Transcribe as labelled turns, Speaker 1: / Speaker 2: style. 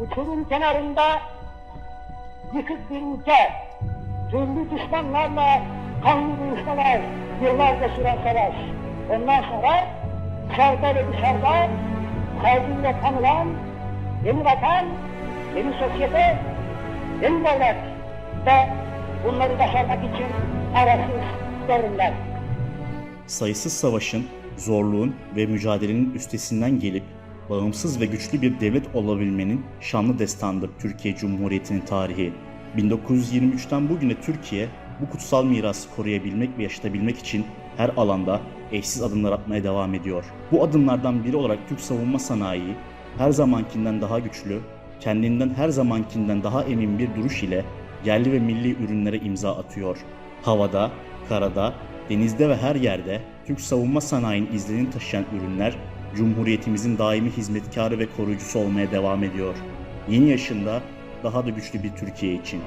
Speaker 1: uçurum kenarında yıkık bir ülke, türlü düşmanlarla kanlı dövüşmeler, yıllarca süren savaş. Ondan sonra içeride ve dışarıda saygıyla tanılan yeni vatan, yeni sosyete, yeni devlet ve bunları başarmak için arasız devrimler.
Speaker 2: sayısız savaşın, zorluğun ve mücadelenin üstesinden gelip bağımsız ve güçlü bir devlet olabilmenin şanlı destanıdır Türkiye Cumhuriyeti'nin tarihi. 1923'ten bugüne Türkiye bu kutsal mirası koruyabilmek ve yaşatabilmek için her alanda eşsiz adımlar atmaya devam ediyor. Bu adımlardan biri olarak Türk savunma sanayi her zamankinden daha güçlü, kendinden her zamankinden daha emin bir duruş ile yerli ve milli ürünlere imza atıyor. Havada, karada, denizde ve her yerde Türk savunma sanayinin izlerini taşıyan ürünler Cumhuriyetimizin daimi hizmetkarı ve koruyucusu olmaya devam ediyor. Yeni yaşında daha da güçlü bir Türkiye için.